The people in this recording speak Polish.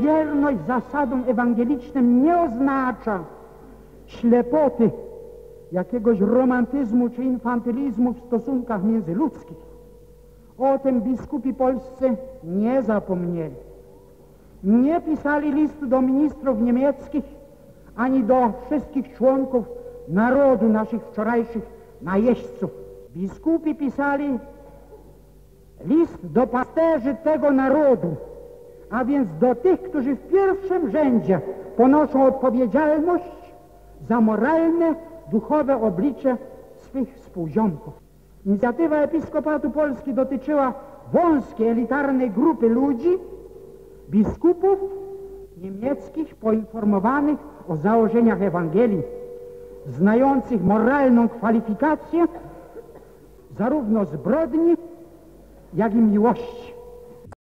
Wierność zasadom ewangelicznym nie oznacza ślepoty jakiegoś romantyzmu czy infantylizmu w stosunkach międzyludzkich. O tym biskupi polscy nie zapomnieli. Nie pisali listu do ministrów niemieckich ani do wszystkich członków narodu naszych wczorajszych najeźdźców. Biskupi pisali list do pasterzy tego narodu, a więc do tych, którzy w pierwszym rzędzie ponoszą odpowiedzialność za moralne, duchowe oblicze swych współziomków. Inicjatywa Episkopatu Polski dotyczyła wąskiej, elitarnej grupy ludzi, biskupów niemieckich poinformowanych o założeniach Ewangelii, znających moralną kwalifikację zarówno zbrodni, jak i miłości.